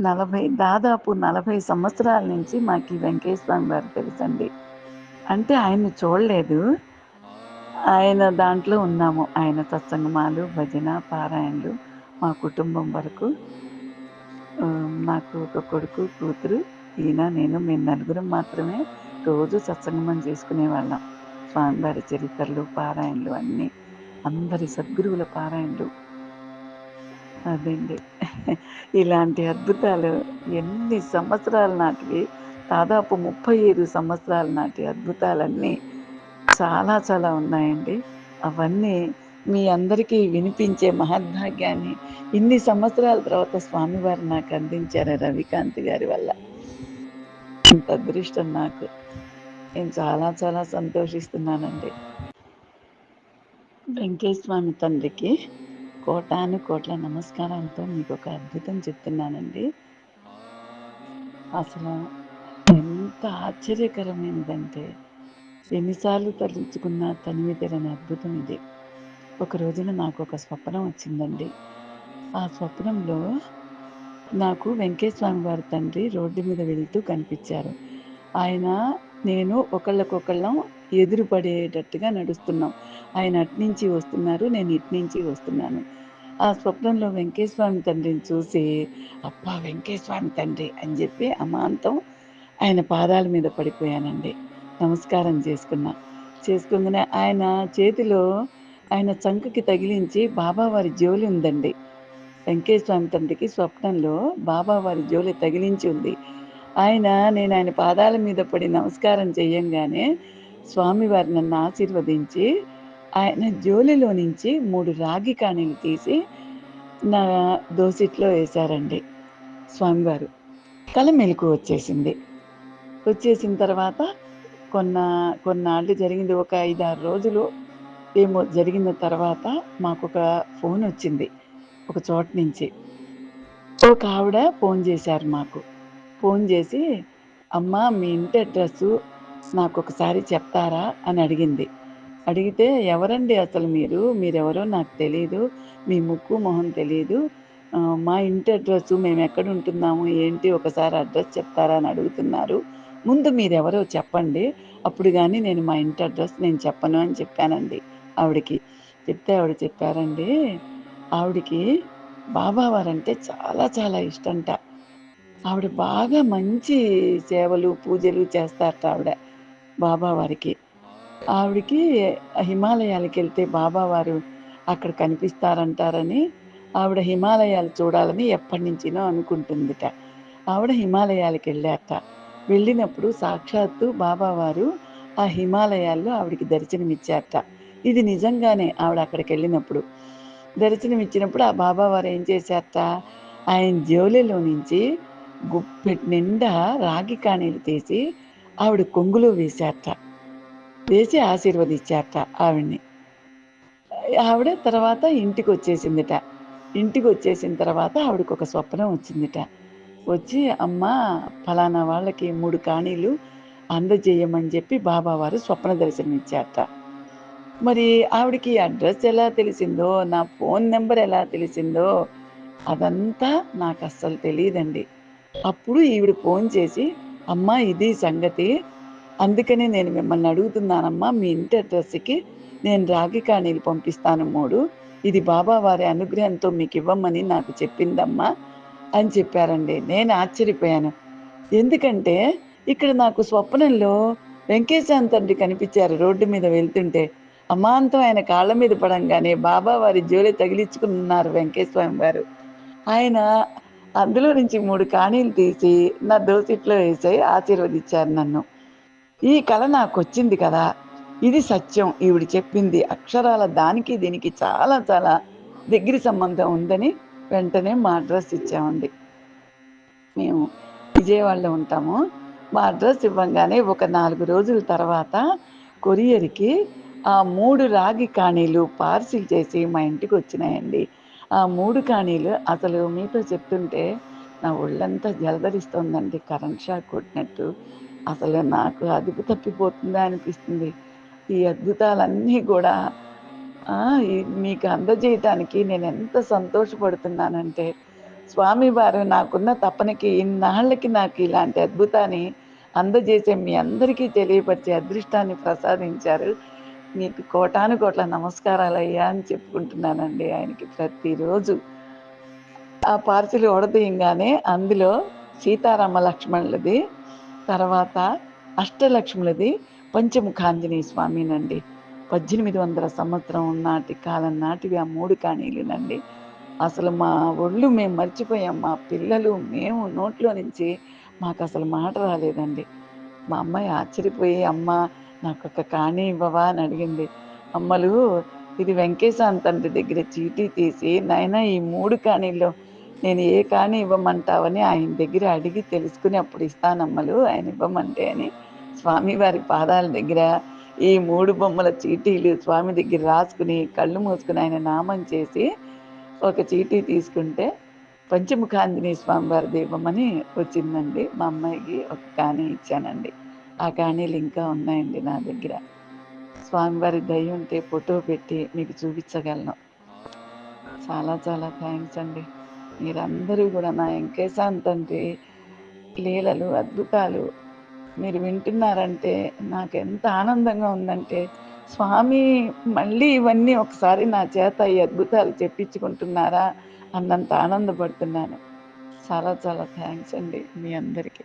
నలభై దాదాపు నలభై సంవత్సరాల నుంచి మాకు ఈ వెంకటేశ్వర స్వామి వారు తెలుసండి. అంటే ఆయన్ని చూడలేదు. ఆయన దాంట్లో ఉన్నాము. ఆయన సత్సంగమాలు భజన పారాయణలు మా కుటుంబం వరకు. నాకు ఒక కొడుకు కూతురు ఈయన నేను మేము నలుగురం మాత్రమే రోజు సత్సంగమం చేసుకునే వాళ్ళం. స్వామివారి చరిత్రలు పారాయణలు అన్నీ. అందరి సద్గురువుల పారాయణలు. అదండి. ఇలాంటి అద్భుతాలు ఎన్ని సంవత్సరాల నాటివి దాదాపు ముప్పై ఐదు సంవత్సరాల నాటి అద్భుతాలన్నీ చాలా చాలా ఉన్నాయండి. అవన్నీ మీ అందరికీ వినిపించే మహద్భాగ్యాన్ని ఇన్ని సంవత్సరాల తర్వాత స్వామివారు నాకు అందించారు రవికాంత్ గారి వల్ల. ఇంత అదృష్టం నాకు. నేను చాలా చాలా సంతోషిస్తున్నానండి. వెంకటేశ్వర స్వామి తండ్రికి కోటాను కోట్ల నమస్కారాలతో మీకు ఒక అద్భుతం చెప్తున్నానండి. అసలు ఎంత ఆశ్చర్యకరమైనదంటే ఎన్నిసార్లు తలుచుకున్న తనివి తెరని అద్భుతం ఇది. ఒక రోజున నాకు ఒక స్వప్నం వచ్చిందండి. ఆ స్వప్నంలో నాకు వెంకటేశ్వమి వారి తండ్రి రోడ్డు మీద వెళుతూ కనిపించారు. ఆయన నేను ఒకళ్ళకొకళ్ళం ఎదురుపడేటట్టుగా నడుస్తున్నాం. ఆయన అట్నుంచి వస్తున్నారు నేను ఇట్నుంచి వస్తున్నాను. ఆ స్వప్నంలో వెంకటేశ్వమి తండ్రిని చూసి అప్పా వెంకటేశ్వమి తండ్రి అని చెప్పి అమాంతం ఆయన పాదాల మీద పడిపోయానండి. నమస్కారం చేసుకున్నా. చేసుకుందనే ఆయన చేతిలో ఆయన చంకకి తగిలించి బాబావారి జోలి ఉందండి. వెంకటేశ్వమి తండ్రికి స్వప్నంలో బాబావారి జోలి తగిలించి ఉంది. ఆయన నేను ఆయన పాదాల మీద పడి నమస్కారం చేయంగానే స్వామివారి నన్ను ఆశీర్వదించి ఆయన జోలిలో నుంచి మూడు రాగి కాణీలు తీసి నా దోసిట్లో వేశారండి స్వామివారు. కల మెలకు వచ్చేసింది. వచ్చేసిన తర్వాత కొన్న కొన్నాళ్ళు జరిగింది. ఒక ఐదారు రోజులు ఏమో జరిగిన తర్వాత మాకు ఒక ఫోన్ వచ్చింది. ఒక చోట నుంచి. ఒక ఆవిడ ఫోన్ చేశారు మాకు. ఫోన్ చేసి అమ్మ మీ ఇంటి అడ్రస్సు నాకు ఒకసారి చెప్తారా? అని అడిగింది. అడిగితే ఎవరండి అసలు మీరు? మీరెవరో నాకు తెలియదు మీ ముక్కు మొహం తెలియదు మా ఇంటి అడ్రస్ మేము ఎక్కడ ఉంటున్నాము? ఏంటి? ఒకసారి అడ్రస్ చెప్తారా? అని అడుగుతున్నారు. ముందు మీరెవరో చెప్పండి. అప్పుడు కానీ నేను మా ఇంటి అడ్రస్ నేను చెప్పను అని చెప్పానండి. ఆవిడకి చెప్తే ఆవిడ చెప్పారండి ఆవిడకి బాబావారంటే చాలా చాలా ఇష్టంట. ఆవిడ బాగా మంచి సేవలు పూజలు చేస్తారట ఆవిడ బాబావారికి ఆవిడకి హిమాలయాలకి వెళ్తే బాబావారు అక్కడ కనిపిస్తారంటారని ఆవిడ హిమాలయాలు చూడాలని ఎప్పటి నుంచినో అనుకుంటుందిట. ఆవిడ హిమాలయాలకు వెళ్ళారట. వెళ్ళినప్పుడు సాక్షాత్తు బాబావారు ఆ హిమాలయాల్లో ఆవిడకి దర్శనమిచ్చారట. ఇది నిజంగానే ఆవిడ అక్కడికి వెళ్ళినప్పుడు. దర్శనమిచ్చినప్పుడు ఆ బాబావారు ఏం చేశారట? ఆయన జోలిలో నుంచి గుప్పెట్ నిండా రాగి కాణీలు తీసి ఆవిడ కొంగులో వేశారట. వేసి ఆశీర్వదించారట ఆవిడ్ని. ఆవిడ తర్వాత ఇంటికి వచ్చేసిందిట ఇంటికి వచ్చేసిన తర్వాత ఆవిడకు ఒక స్వప్నం వచ్చిందిట. వచ్చి అమ్మ ఫలానా వాళ్ళకి మూడు కాణీలు అందజేయమని చెప్పి బాబావారు స్వప్న దర్శనం ఇచ్చారట మరి ఆవిడకి అడ్రస్ ఎలా తెలిసిందో నా ఫోన్ నెంబర్ ఎలా తెలిసిందో అదంతా నాకు అస్సలు తెలియదండి అప్పుడు ఈవిడ ఫోన్ చేసి అమ్మ ఇది సంగతి అందుకనే నేను మిమ్మల్ని అడుగుతున్నానమ్మా మీ ఇంటి అడ్రస్కి నేను రాగి కాణీలు పంపిస్తాను మూడు. ఇది బాబా వారి అనుగ్రహంతో మీకు ఇవ్వమని నాకు చెప్పిందమ్మా అని చెప్పారండి. నేను ఆశ్చర్యపోయాను. ఎందుకంటే ఇక్కడ నాకు స్వప్నంలో వెంకటేశ్వర తండ్రి కనిపించారు రోడ్డు మీద వెళ్తుంటే. అమాంతం ఆయన కాళ్ళ మీద పడంగానే బాబా వారి జోలి తగిలించుకున్నారు వెంకటేశ్వరం గారు. ఆయన అందులో నుంచి మూడు కాణీలు తీసి నా దోసిట్లో వేసి ఆశీర్వదించారు నన్ను. ఈ కళ నాకు వచ్చింది కదా. ఇది సత్యం. ఈవిడ చెప్పింది అక్షరాల దానికి దీనికి చాలా చాలా దగ్గర సంబంధం ఉందని వెంటనే మా అడ్రస్ ఇచ్చామండి. మేము విజయవాడలో ఉంటాము. మా అడ్రస్ ఇవ్వగానే ఒక నాలుగు రోజుల తర్వాత కొరియర్కి ఆ మూడు రాగి కాణీలు పార్సిల్ చేసి మా ఇంటికి వచ్చినాయండి. ఆ మూడు కాణీలు అసలు మీతో చెప్తుంటే నా ఒళ్ళంతా జలదరిస్తోందండి. కరెంట్ షాక్ కొట్టినట్టు. అసలు నాకు అదుపు తప్పిపోతుందా అనిపిస్తుంది. ఈ అద్భుతాలన్నీ కూడా మీకు అందజేయటానికి నేను ఎంత సంతోషపడుతున్నానంటే స్వామివారు నాకున్న తపనకి ఇన్నాళ్ళకి నాకు ఇలాంటి అద్భుతాన్ని అందజేసే మీ అందరికీ తెలియపరిచే అదృష్టాన్ని ప్రసాదించారు. మీకు కోటాను కోట్ల నమస్కారాలు అయ్యా అని చెప్పుకుంటున్నానండి ఆయనకి ప్రతిరోజు. ఆ పార్సిల్ ఉడదీయంగానే అందులో సీతారామ లక్ష్మణులది తర్వాత అష్టలక్ష్ములది పంచముఖాంజనేయ స్వామినండి. పద్దెనిమిది వందల సంవత్సరం నాటి కాలం నాటివి ఆ మూడు కాణీలునండి. అసలు మా ఒళ్ళు మేము మర్చిపోయాం మా పిల్లలు మేము నోట్లో నుంచి మాకు అసలు మాట రాలేదండి. మా అమ్మాయి ఆశ్చర్యపోయి అమ్మ నాకు ఒక కాణి ఇవ్వవా? అని అడిగింది. అమ్మలు ఇది వెంకటేశాంత్ తండ్రి దగ్గర చీటీ తీసి నాయన ఈ మూడు కాణీల్లో నేను ఏ కాణీ ఇవ్వమంటావని ఆయన దగ్గర అడిగి తెలుసుకుని అప్పుడు ఇస్తానమ్మలు ఆయన ఇవ్వమంటే అని స్వామివారి పాదాల దగ్గర ఈ మూడు బొమ్మల చీటీలు స్వామి దగ్గర రాసుకుని కళ్ళు మూసుకుని ఆయన నామం చేసి ఒక చీటీ తీసుకుంటే పంచముఖాంజనేయ స్వామివారి దీపమని వచ్చిందండి. మా అమ్మాయికి ఒక కాణీ ఇచ్చానండి. ఆ కాణీలు ఇంకా ఉన్నాయండి నా దగ్గర. స్వామివారి దయ ఉంటే ఫోటో పెట్టి మీకు చూపించగలను. చాలా చాలా థ్యాంక్స్ అండి. మీరందరూ కూడా నా వెంకటేశాంత్ తండ్రి లీలలు అద్భుతాలు మీరు వింటున్నారంటే నాకు ఎంత ఆనందంగా ఉందంటే స్వామి మళ్ళీ ఇవన్నీ ఒకసారి నా చేత ఈ అద్భుతాలు చెప్పించుకుంటున్నారా అన్నంత ఆనందపడుతున్నాను. చాలా చాలా థ్యాంక్స్ అండి మీ అందరికీ.